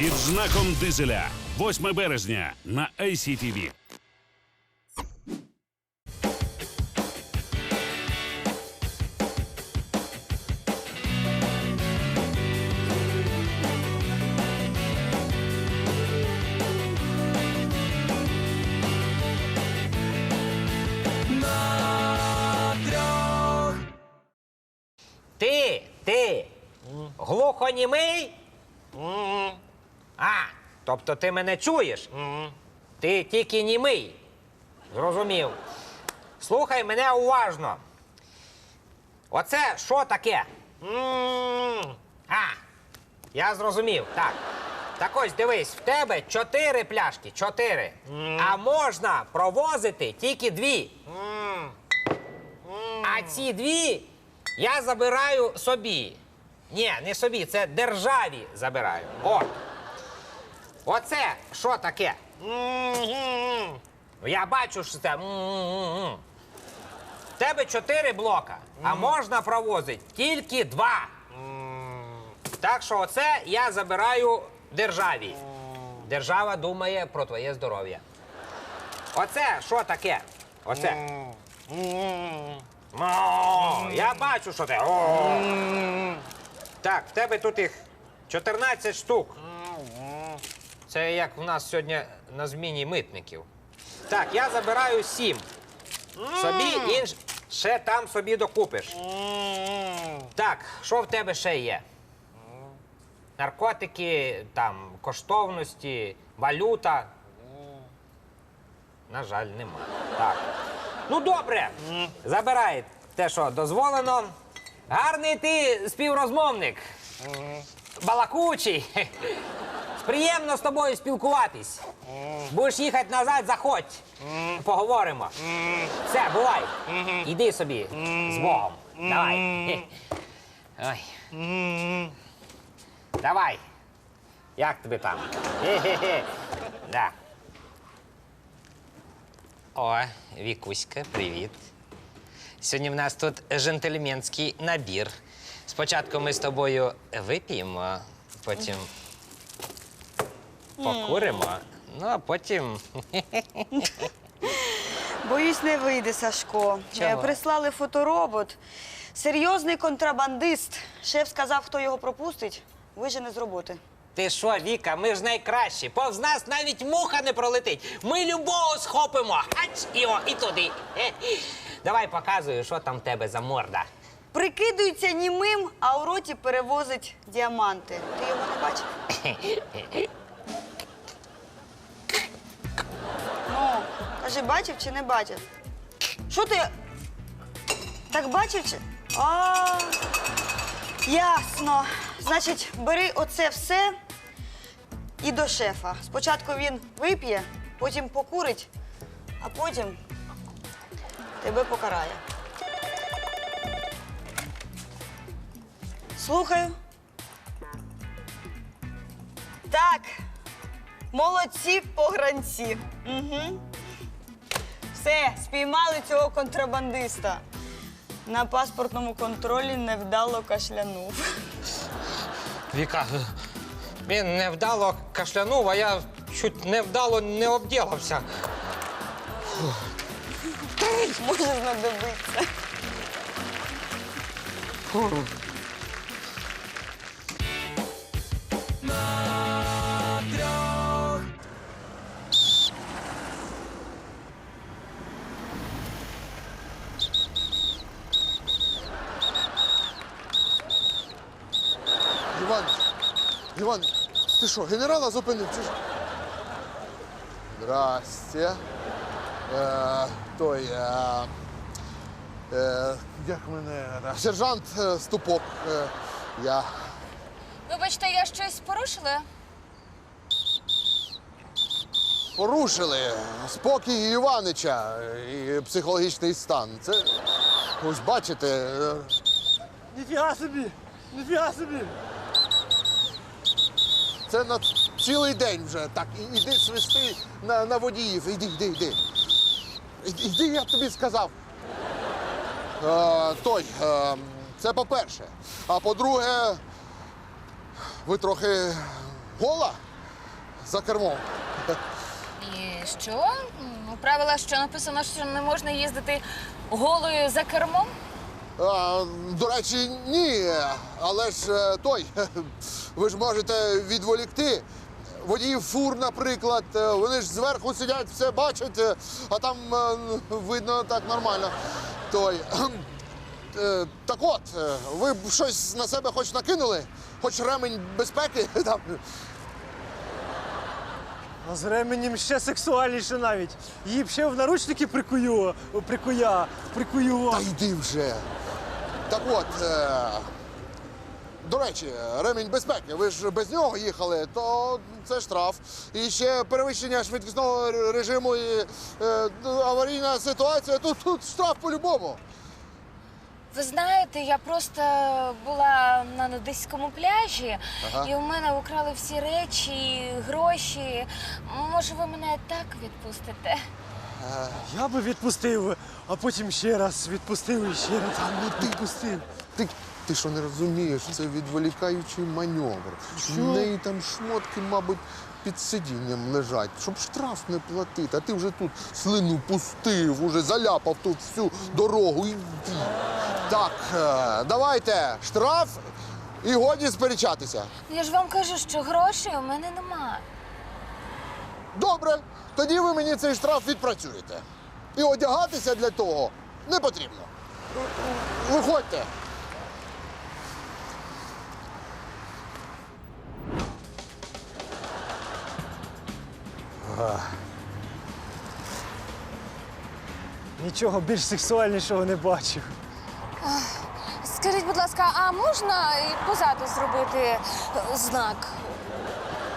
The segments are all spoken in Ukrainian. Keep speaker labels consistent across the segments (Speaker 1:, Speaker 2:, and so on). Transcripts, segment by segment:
Speaker 1: Під знаком дизеля. 8 березня на ICTV.
Speaker 2: Ти, ти, глухонімий? А, тобто ти мене чуєш? Ти тільки німий. Зрозумів. Слухай мене уважно. Оце що таке? А, я зрозумів, так. Так ось дивись, в тебе чотири пляшки, чотири. А можна провозити тільки дві. А ці дві я забираю собі. Ні, не собі, це державі забираю. От. Оце що таке? Я бачу, що це. м-м-м. В тебе чотири блока, а можна провозити тільки два. Так що оце я забираю державі. Держава думає про твоє здоров'я. Оце що таке? Оце. Я бачу, що. О. Так, в тебе тут їх 14 штук. Це як у нас сьогодні на зміні митників. Так, я забираю 7. Собі інш... ще там собі докупиш. Так, що в тебе ще є? Наркотики, там, коштовності, валюта. На жаль, нема. Так. Ну, добре. Забирай те, що дозволено. Гарний ти співрозмовник. Балакучий. Приємно з тобою спілкуватись. Будеш їхати назад, заходь. Поговоримо. Все, бувай. Іди собі з Богом. Давай. Ой. Давай. Як тобі там? Да. О, Вікуська, привіт. Сьогодні в нас тут джентльменський набір. Спочатку ми з тобою вип'ємо, потім покуримо, ну а потім.
Speaker 3: Боюсь, не вийде, Сашко. Е, Прислали фоторобот. Серйозний контрабандист. Шеф сказав, хто його пропустить, вижене з роботи.
Speaker 2: Ти що, Віка, ми ж найкращі. Повз нас навіть муха не пролетить. Ми любого схопимо. Ач, і о, і туди. Е. Давай показую, що там в тебе за морда.
Speaker 3: Прикидується німим, а у роті перевозить діаманти. Ти його не бачив? кажи, бачив чи не бачив? Що ти? Так бачив чи? А, ясно. Значить, бери оце все і до шефа. Спочатку він вип'є, потім покурить, а потім тебе покарає. Слухаю. Так. Молодці погранці. Угу. Все, спіймали цього контрабандиста. На паспортному контролі невдало кашлянув.
Speaker 2: Віка, він невдало кашлянув, а я чуть невдало не обділився.
Speaker 3: Може знадобиться.
Speaker 4: Що, генерала зупинив? Чи що? Здрасте. Е, той. Е, е, як мене? Сержант е, Ступок. Е, я.
Speaker 5: Вибачте, я щось порушила?
Speaker 4: Порушили спокій Іванича і психологічний стан. Це ось бачите. е,
Speaker 6: Ніфіга собі! Ніфіга собі!
Speaker 4: Це на цілий день вже. Так, іди свисти на, на водіїв. Іди, іди, іди. Іди, я тобі сказав. Е, той, е, це по-перше. А по-друге, ви трохи гола? за кермом.
Speaker 5: І що? У правилах що написано, що не можна їздити голою за кермом?
Speaker 4: А, до речі, ні. Але ж е, той, ви ж можете відволікти. Водіїв фур, наприклад, е, вони ж зверху сидять, все бачать, е, а там видно так нормально. Той. Так от, ви б щось на себе хоч накинули, хоч ремень безпеки там.
Speaker 6: А з ременем ще сексуальніше навіть. Її б ще в наручники прикую, прикуя, прикую.
Speaker 4: Та йди вже. Так от, е, до речі, ремінь безпеки. Ви ж без нього їхали, то це штраф. І ще перевищення швидкісного режиму і е, аварійна ситуація. Тут, тут штраф по-любому.
Speaker 5: Ви знаєте, я просто була на нудиському пляжі,
Speaker 4: Ага.
Speaker 5: і у мене украли всі речі, гроші. Може, ви мене так відпустите?
Speaker 6: Я би відпустив, а потім ще раз відпустив і ще раз відпустив.
Speaker 4: Ти, ти що не розумієш, це відволікаючий маневр. В неї там шмотки, мабуть, під сидінням лежать, щоб штраф не платити. А ти вже тут слину пустив, уже заляпав тут всю дорогу. Іди. Так, е, давайте штраф і годі сперечатися.
Speaker 5: Я ж вам кажу, що грошей у мене нема.
Speaker 4: Добре, тоді ви мені цей штраф відпрацюєте. І одягатися для того не потрібно. Виходьте.
Speaker 6: Нічого більш сексуальнішого не бачив.
Speaker 5: Скажіть, будь ласка, а можна і позаду зробити знак?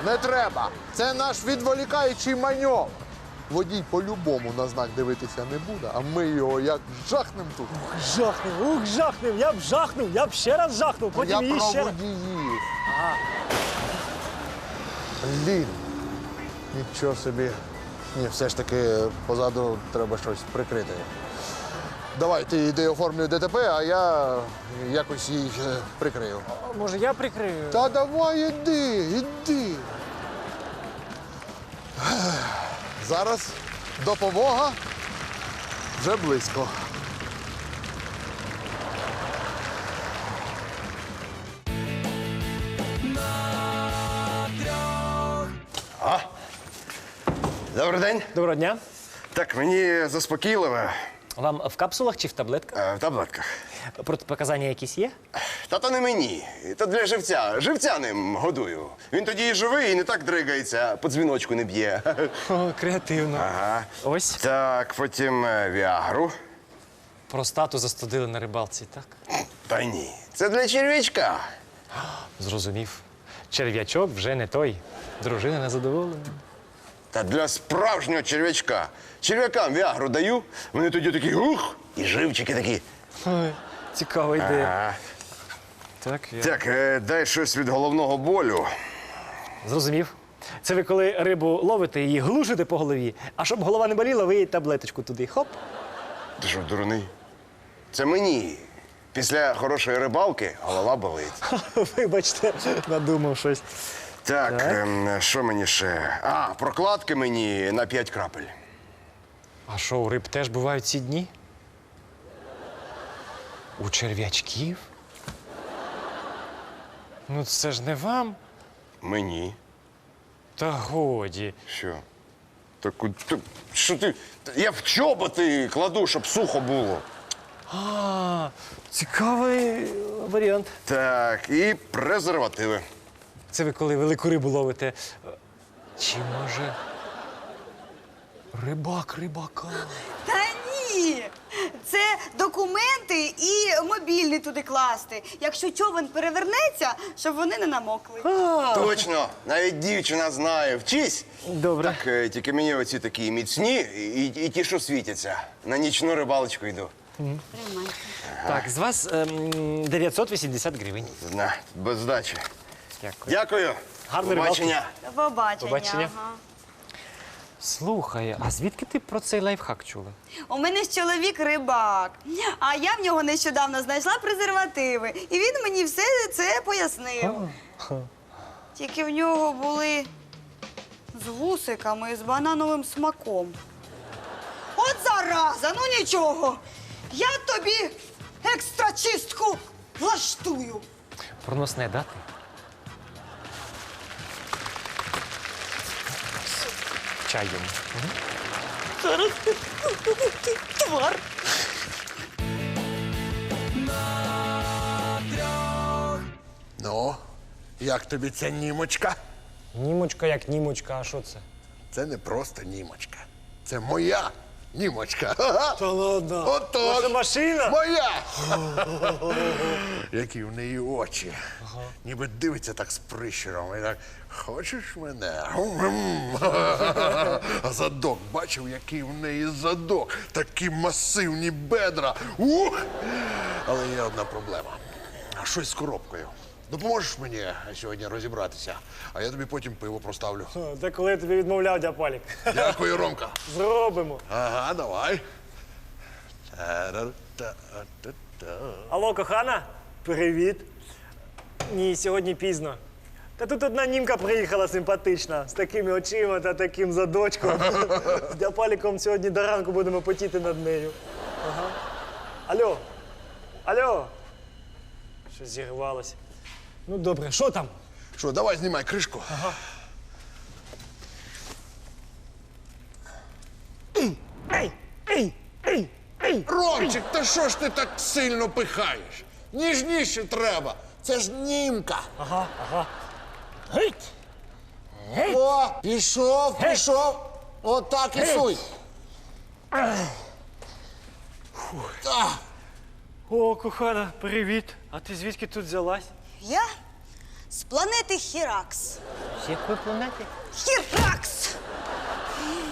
Speaker 4: Не треба. Це наш відволікаючий маньок. Водій по-любому на знак дивитися не буде, а ми його як жахнем тут.
Speaker 6: Жахнув, ух, жахнув, я б жахнув, я б ще раз жахнув,
Speaker 4: Я
Speaker 6: потім її
Speaker 4: про
Speaker 6: ще раз.
Speaker 4: водіїв. Блін. Нічого собі. Ні, все ж таки позаду треба щось прикрити. Давай, ти йди оформлюй ДТП, а я якось її е, прикрию.
Speaker 6: Може, я прикрию?
Speaker 4: Та давай іди, іди. Зараз допомога вже близько.
Speaker 7: Добрий день.
Speaker 6: Доброго дня.
Speaker 7: Так, мені заспокійливо
Speaker 6: Вам в капсулах чи в таблетках?
Speaker 7: е, в таблетках.
Speaker 6: Протипоказання якісь є?
Speaker 7: Та то не мені. То для живця. Живця ним годую. Він тоді і живий, і не так дригається, по дзвіночку не б'є.
Speaker 6: О, креативно.
Speaker 7: Ага.
Speaker 6: Ось
Speaker 7: Так, потім е, віагру.
Speaker 6: простату застудили на рибалці, так?
Speaker 7: Та ні. Це для черв'ячка.
Speaker 6: Зрозумів. Черв'ячок вже не той. Дружина незадоволена.
Speaker 7: Та для справжнього черв'ячка. Черв'якам віагру даю, вони тоді такі ух, і живчики такі.
Speaker 6: Ой, цікава ідея.
Speaker 7: Ага.
Speaker 6: Так, я...
Speaker 7: Так, е, дай щось від головного болю.
Speaker 6: Зрозумів. Це ви коли рибу ловите, її глушите по голові, а щоб голова не боліла, ви їй таблеточку туди. Хоп.
Speaker 7: Ти що, дурний? Це мені. Після хорошої рибалки голова болить.
Speaker 6: Вибачте, надумав щось.
Speaker 7: Так, ем, що мені ще? А, прокладки мені на 5 крапель.
Speaker 6: А що, у риб теж бувають ці дні? У черв'ячків? Ну, це ж не вам.
Speaker 7: Мені.
Speaker 6: Та годі.
Speaker 7: Що? Так, ти- що ти? Я в чоботи кладу, щоб сухо було.
Speaker 6: А, цікавий варіант.
Speaker 7: Так, і презервативи.
Speaker 6: Це ви коли велику рибу ловите. Чи може. Рибак рибака.
Speaker 3: Та ні. Це документи і мобільний туди класти. Якщо човен перевернеться, щоб вони не намокли.
Speaker 7: Точно, навіть дівчина знає. Вчись.
Speaker 6: Добре.
Speaker 7: Так, е, тільки мені оці такі міцні і, і ті, що світяться. На нічну рибалочку йду.
Speaker 6: Так, з вас ем, 980 гривень.
Speaker 7: На, без здачі.
Speaker 6: Дякую.
Speaker 7: Дякую.
Speaker 6: Гарної
Speaker 7: Побачення.
Speaker 3: До побачення.
Speaker 6: Побачення.
Speaker 3: Ага.
Speaker 6: Слухай, а звідки ти про цей лайфхак чула?
Speaker 3: У мене ж чоловік рибак, а я в нього нещодавно знайшла презервативи. І він мені все це пояснив. Тільки в нього були з вусиками і з банановим смаком. От зараза, ну нічого. Я тобі екстра чистку влаштую.
Speaker 6: Проносне дати? Йому.
Speaker 3: Зараз ти твар.
Speaker 4: Ну, як тобі ця німочка?
Speaker 6: Німочка як німочка, а що це?
Speaker 4: Це не просто німочка. Це моя німочка.
Speaker 6: Та ладно.
Speaker 4: Отож.
Speaker 6: Це машина?
Speaker 4: Моя! Які в неї очі. Ніби дивиться так з прищуром. І так, хочеш мене? А задок, бачив, який в неї задок. Такі масивні бедра. Ух! Але є одна проблема. А щось з коробкою. Допоможеш мені сьогодні розібратися, а я тобі потім пиво проставлю.
Speaker 6: Та коли я тобі відмовляв, дяпалік.
Speaker 4: Дякую, Ромка.
Speaker 6: Зробимо.
Speaker 4: Ага, давай.
Speaker 6: Алло, кохана? Привіт. Ні, сьогодні пізно. Та тут одна німка приїхала симпатична, з такими очима та таким задочком. З дяпаліком сьогодні до ранку будемо потіти над нею. Ага. Алло. Алло. Щось зірвалося. Ну добре, що там?
Speaker 4: Що, давай знімай кришку.
Speaker 6: Ей! Ей! Ей! Ей!
Speaker 4: Ромчик, та що ж ти так сильно пихаєш? Ніжніше треба. Це ж німка.
Speaker 6: Ага, ага. Геть!
Speaker 8: О, пішов, пішов. Отак і суй. Так.
Speaker 6: О, кохана, привіт. А ти звідки тут взялась?
Speaker 3: Я з планети Хіракс.
Speaker 6: З якої планети?
Speaker 3: Хіракс!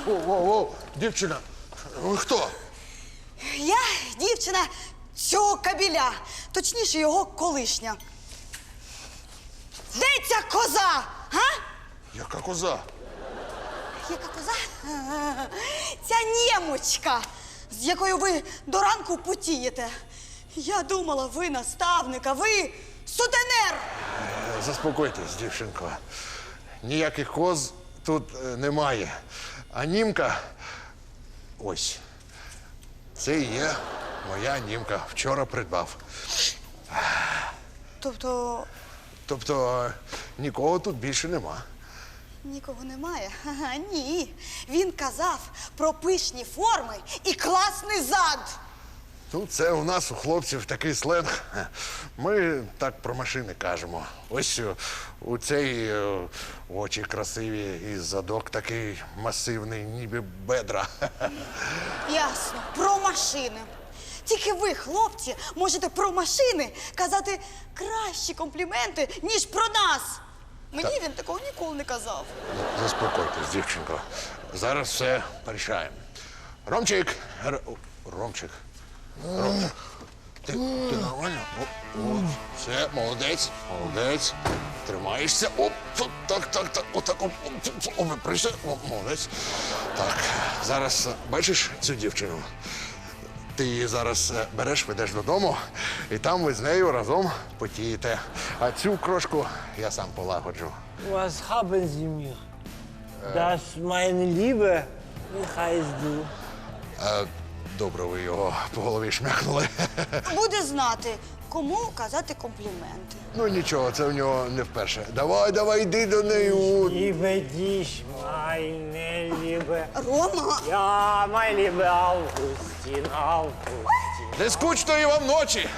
Speaker 4: Воу-воу-воу, дівчина, ви хто?
Speaker 3: Я дівчина цього кабіля, точніше його колишня. Де ця коза? Га?
Speaker 4: Яка коза?
Speaker 3: Яка коза? Ця нємочка, з якою ви до ранку потієте. Я думала, ви наставник, а ви сутенер.
Speaker 4: Заспокойтесь, дівчинко. Ніяких коз тут е, немає. А німка. Ось. Це і є моя німка. Вчора придбав.
Speaker 3: Тобто
Speaker 4: Тобто е, нікого тут більше нема.
Speaker 3: нікого немає? Ага, ні. Він казав про пишні форми і класний зад.
Speaker 4: Ну, це у нас у хлопців такий сленг. Ми так про машини кажемо. Ось е, у цей е, очі красиві і задок такий масивний, ніби бедра.
Speaker 3: Ясно, про машини. Тільки ви, хлопці, можете про машини казати кращі компліменти, ніж про нас. Мені він такого ніколи не казав.
Speaker 4: Заспокойтесь, дівчинко. Зараз все порішаємо. Ромчик! Ромчик. Ромчик. Ти, ти нормально? О, о, все, молодець, молодець. Тримаєшся. Оп, так, так, так, отак, оп, оп, оп, оп, прийшли. О, молодець. Так, зараз бачиш цю дівчину? Ти її зараз е, береш, ведеш додому, і там ви з нею разом потієте. А цю крошку я сам полагоджу.
Speaker 8: Was haben Sie mir? Das, meine Liebe, wie heißt du?
Speaker 4: Е, Добре, ви його по голові шмяхнули.
Speaker 3: Буде знати, кому казати компліменти.
Speaker 4: Ну нічого, це в нього не вперше. Давай, давай, йди до неї. От.
Speaker 6: Liebe dich, meine Liebe.
Speaker 3: Рома,
Speaker 6: Ja, mein Liebe Augustin, Augustin.
Speaker 4: Не скучної вам ночі.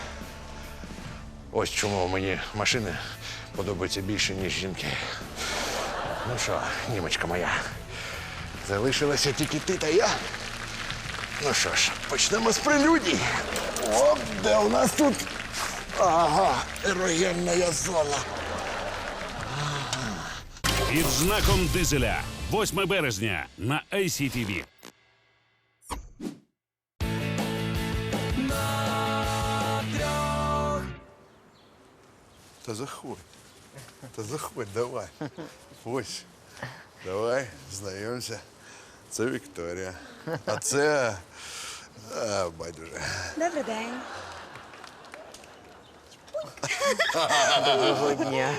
Speaker 4: Ось чому мені машини подобаються більше, ніж жінки. Ну що, німочка моя, залишилася тільки ти та я. Ну що ж, почнемо з прелюдій. От де у нас тут. Ага, ерогенна зона.
Speaker 1: Під знаком дизеля. 8 березня на ICTV.
Speaker 4: Та заходь. Та заходь, давай. Ось. Давай, знайомся. Це Вікторія. А це. А, байдуже.
Speaker 3: добрий день.
Speaker 8: Доброго дня.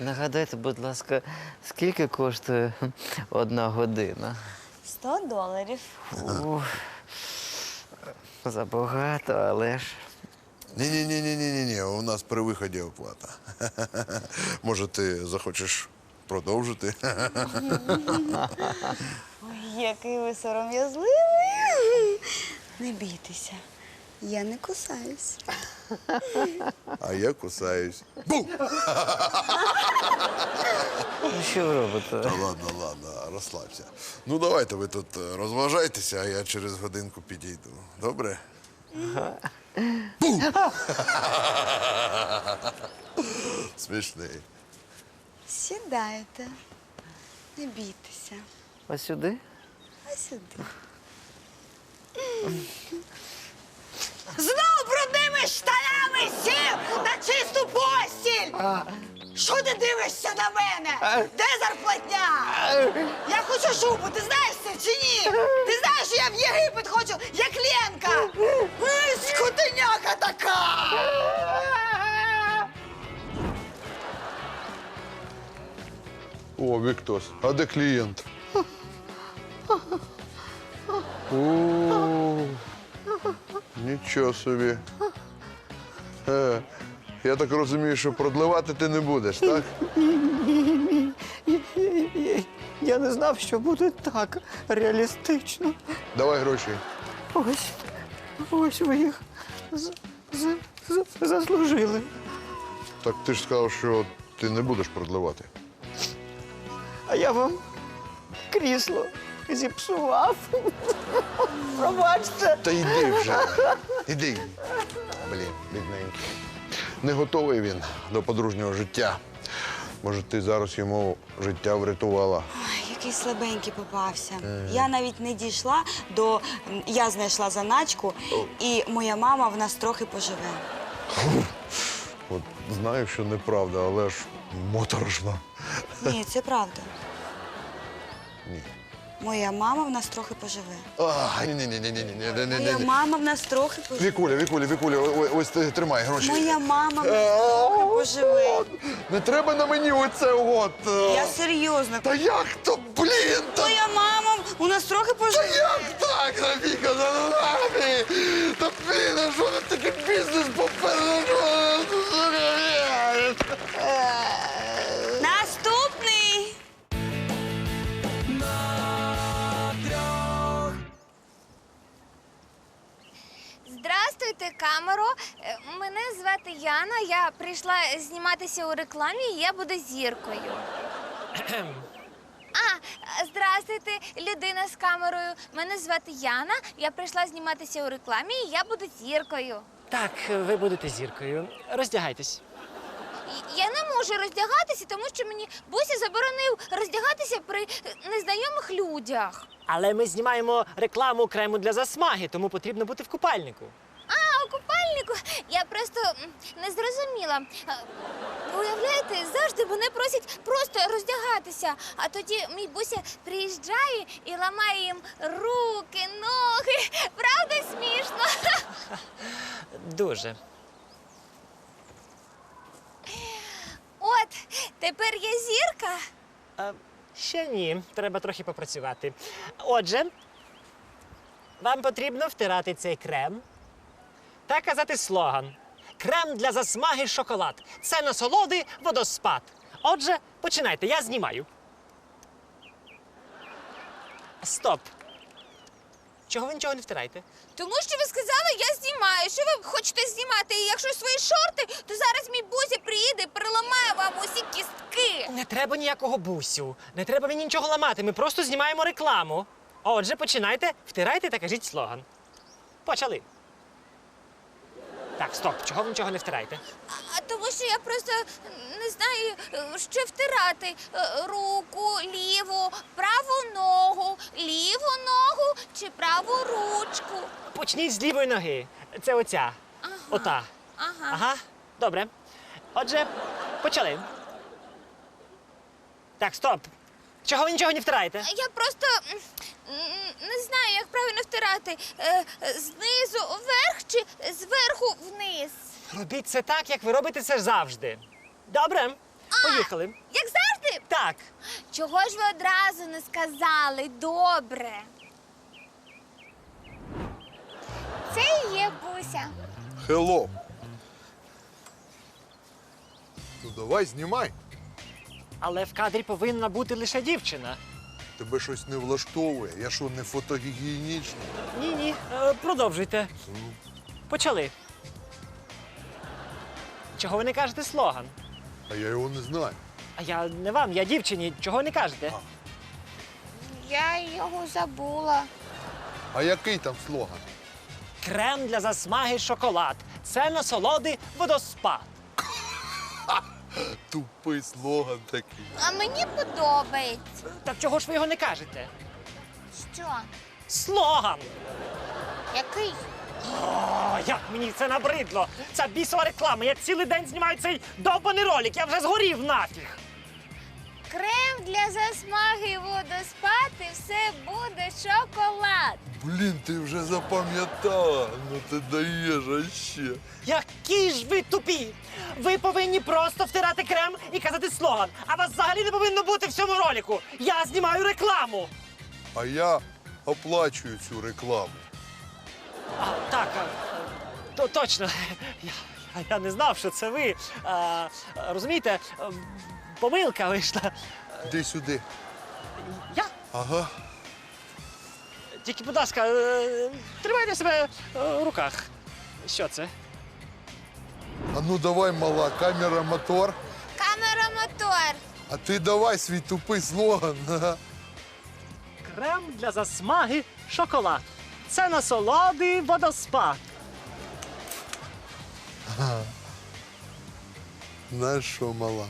Speaker 9: Нагадайте, будь ласка, скільки коштує одна година?
Speaker 3: 100 доларів.
Speaker 9: Ух, забагато, але ж.
Speaker 4: Ні, ні, ні. У нас при виході оплата. Може, ти захочеш продовжити?
Speaker 3: Ой, який ви сором'язливий. Не бійтеся. Я не кусаюсь.
Speaker 4: А я кусаюсь. Бу!
Speaker 9: Ну, що ви робите?
Speaker 4: Та ладно, ладно, розслабся. Ну, давайте ви тут е, розважайтеся, а я через годинку підійду. Добре? Бу! Смішний.
Speaker 3: Сідайте. Не бійтеся.
Speaker 9: Ось сюди?
Speaker 3: А сюди. Знову брудними штанами сів на чисту постіль! Що ти дивишся на мене? Де зарплатня? Я хочу шубу, ти знаєш це чи ні? Ти знаєш, що я в Єгипет хочу, як Ленка! Ой, Скотиняка така!
Speaker 4: О, Віктос, а де клієнт? О, нічого собі. Е, я так розумію, що продливати ти не будеш, так?
Speaker 9: Я не знав, що буде так реалістично.
Speaker 4: Давай гроші.
Speaker 9: Ось, ось ви їх з- з- з- заслужили.
Speaker 4: Так ти ж сказав, що ти не будеш продливати.
Speaker 9: А я вам крісло зіпсував. Пробачте.
Speaker 4: Та йди вже. Іди. Блін, бідненький. Не готовий він до подружнього життя. Може, ти зараз йому життя врятувала.
Speaker 3: Ой, який слабенький попався. Я навіть не дійшла до. Я знайшла заначку, і моя мама в нас трохи поживе.
Speaker 4: От знаю, що неправда, але ж моторошно.
Speaker 3: Ні, це правда.
Speaker 4: Ні.
Speaker 3: Моя мама в нас трохи поживе.
Speaker 4: А, ні, ні, ні, ні, ні, ні, ні, ні,
Speaker 3: Моя
Speaker 4: ні.
Speaker 3: мама в нас трохи поживе.
Speaker 4: Вікуля, Вікуля, Вікуля, о- ось ти тримай гроші.
Speaker 3: Моя мама в нас трохи поживе.
Speaker 4: Не треба на мені оце от. е.
Speaker 3: Я серйозно.
Speaker 4: Та як то, блін, та,
Speaker 3: Моя мама у нас трохи
Speaker 4: та
Speaker 3: поживе.
Speaker 4: як так, Рафіка, за нами? Та блін, а що ти такий бізнес попереду?
Speaker 5: Камеро. Е, Мене звати Яна. Я прийшла зніматися у рекламі, і я буду зіркою. А, здравствуйте, людина з камерою. Мене звати Яна. Я прийшла зніматися у рекламі, і я буду зіркою.
Speaker 6: Так, ви будете зіркою. Роздягайтесь.
Speaker 5: Я не можу роздягатися, тому що мені Буся заборонив роздягатися при незнайомих людях.
Speaker 6: Але ми знімаємо рекламу крему для засмаги, тому потрібно бути в купальнику.
Speaker 5: А, я просто не зрозуміла. Уявляєте, завжди мене просять просто роздягатися. А тоді мій буся приїжджає і ламає їм руки, ноги. Правда смішно?
Speaker 6: Дуже.
Speaker 5: От, тепер я зірка.
Speaker 6: А, ще ні, треба трохи попрацювати. Отже, вам потрібно втирати цей крем та казати слоган. Крем для засмаги шоколад. Це насолоди водоспад. Отже, починайте, я знімаю. Стоп. Чого ви нічого не втираєте?
Speaker 5: Тому що ви сказали, я знімаю. Що ви хочете знімати? І якщо свої шорти, то зараз мій буся приїде і переламає вам усі кістки.
Speaker 6: Не треба ніякого бусю. Не треба мені нічого ламати. Ми просто знімаємо рекламу. Отже, починайте, втирайте та кажіть слоган. Почали. Так, стоп, чого ви нічого не втираєте?
Speaker 5: А тому що я просто не знаю, що втирати. Е, Руку, ліву, праву ногу, ліву ногу чи праву ручку.
Speaker 6: Почніть з лівої ноги. Це оця. Ота.
Speaker 5: Ага.
Speaker 6: Ага. Добре. Отже, почали. Так, стоп. Чого ви нічого не втираєте?
Speaker 5: Я просто не знаю, як правильно втирати. Е, Знизу вверх чи зверху вниз.
Speaker 6: Робіть це так, як ви робите це завжди. Добре. Поїхали.
Speaker 5: Як завжди?
Speaker 6: Так.
Speaker 5: Чого ж ви одразу не сказали? Добре. Це і є Буся.
Speaker 4: Хелло. Ну давай, знімай.
Speaker 6: Але в кадрі повинна бути лише дівчина.
Speaker 4: Тебе щось не влаштовує. Я що, не фотогігієнічний?
Speaker 6: Ні, ні. Е, Продовжуйте. Почали. Чого ви не кажете слоган?
Speaker 4: А я його не знаю.
Speaker 6: А я не вам, я дівчині. Чого не кажете?
Speaker 5: Я його забула.
Speaker 4: А який там слоган?
Speaker 6: Крем для засмаги шоколад. Це насолоди водоспад.
Speaker 4: Тупий слоган такий.
Speaker 5: А мені подобається.
Speaker 6: Так чого ж ви його не кажете?
Speaker 5: Що?
Speaker 6: Слоган!
Speaker 5: Який?
Speaker 6: О, як мені це набридло! Ця бісова реклама. Я цілий день знімаю цей довбаний ролик. Я вже згорів нафіг.
Speaker 5: Крем для засмаги і водоспад все буде шоколад.
Speaker 4: Блін, ти вже запам'ятала. Ну ти даєш а ще.
Speaker 6: Які ж ви тупі! Ви повинні просто втирати крем і казати слоган. А вас взагалі не повинно бути в цьому ролику. Я знімаю рекламу.
Speaker 4: А я оплачую цю рекламу.
Speaker 6: А, так, а, то, точно. Я, я, я не знав, що це ви. А, розумієте, помилка вийшла.
Speaker 4: Іди сюди.
Speaker 6: Я?
Speaker 4: Ага.
Speaker 6: Тільки, будь ласка, е, тримайте себе е, в руках. Що це?
Speaker 4: А ну давай, мала, камера, мотор.
Speaker 5: Камера мотор.
Speaker 4: А ти давай свій тупий слоган.
Speaker 6: Крем для засмаги шоколад. Це насолоди водоспад.
Speaker 4: Знаєш що, мала?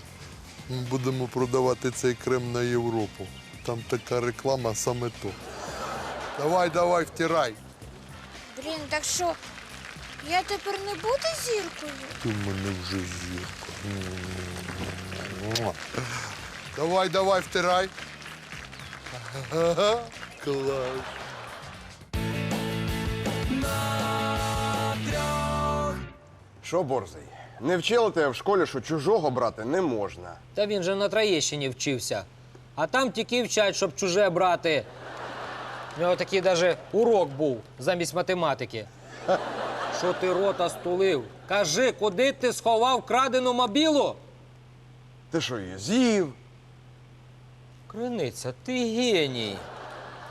Speaker 4: Ми будемо продавати цей крем на Європу. Там така реклама саме то. Давай, давай, втирай.
Speaker 5: Блін, так що я тепер не буду зіркою?
Speaker 4: Ти в мене вже зірка. Муа. Давай, давай, втирай. Ага, клас.
Speaker 7: Що, борзий? Не вчили тебе в школі, що чужого брати не можна.
Speaker 2: Та він же на Троєщині вчився. А там тільки вчать, щоб чуже брати. У нього такий даже урок був замість математики. Що ти рота стулив? Кажи, куди ти сховав крадену мобілу?
Speaker 7: Ти що її з'їв?
Speaker 2: Криниця, ти геній.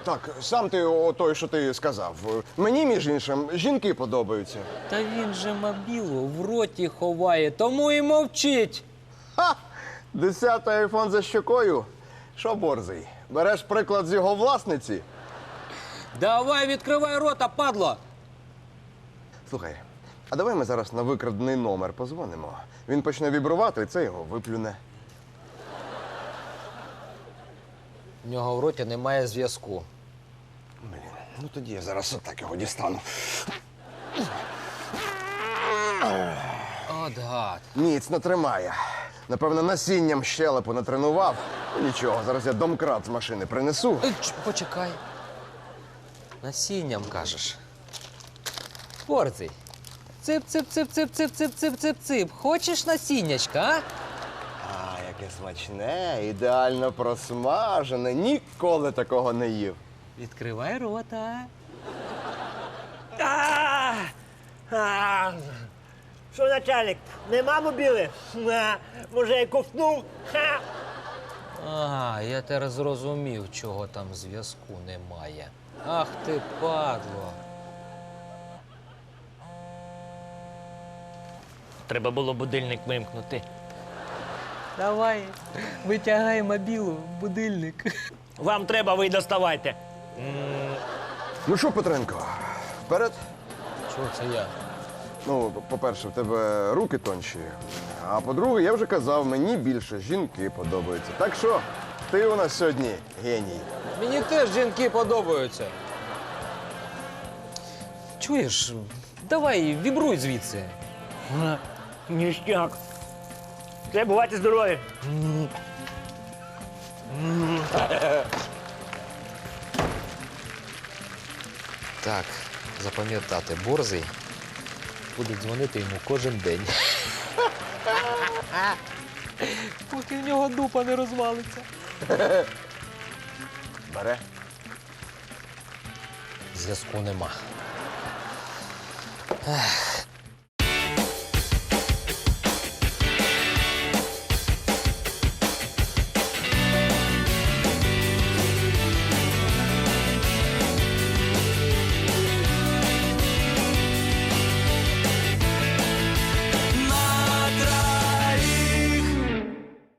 Speaker 7: Так, сам ти о той, що ти сказав. Мені, між іншим, жінки подобаються.
Speaker 2: Та він же мобілу в роті ховає, тому і мовчить.
Speaker 7: Ха! Десятий айфон за щокою. Що, борзий? Береш приклад з його власниці?
Speaker 2: Давай відкривай рота, падло.
Speaker 7: Слухай, а давай ми зараз на викрадений номер позвонимо. Він почне вібрувати, і це його виплюне.
Speaker 2: В нього в роті немає зв'язку.
Speaker 7: Блін, ну тоді я зараз отак його дістану.
Speaker 2: От гад.
Speaker 7: Міцно тримає. Напевно, насінням щелепу натренував. Ну, Нічого, зараз я домкрат з машини принесу.
Speaker 2: Е, ч- Почекай. Цип, цип, цип, цип. Хочеш насіннячка, а?
Speaker 7: А, яке смачне, ідеально просмажене. Ніколи такого не їв.
Speaker 2: Відкривай рота.
Speaker 6: А! А! Що, начальник, нема мобіли? А, Може, я ковтнув? Ха!
Speaker 2: А, я тепер зрозумів, чого там зв'язку немає. Ах ти, падло.
Speaker 6: Треба було будильник вимкнути.
Speaker 2: Давай, витягай мобілу, будильник.
Speaker 6: Вам треба, ви й доставайте.
Speaker 7: Ну що, Петренко, вперед?
Speaker 2: Чого це я?
Speaker 7: Ну, по-перше, в тебе руки тонші. А по-друге, я вже казав, мені більше жінки подобаються. Так що, ти у нас сьогодні геній.
Speaker 2: Мені теж жінки подобаються. Чуєш, давай вібруй звідси.
Speaker 6: Ніштяк. Все, бувайте здорові.
Speaker 2: Так, запам'ятати, борзий буде дзвонити йому кожен день. поки в нього дупа не розвалиться.
Speaker 7: Бере.
Speaker 2: Зв'язку нема. Ех.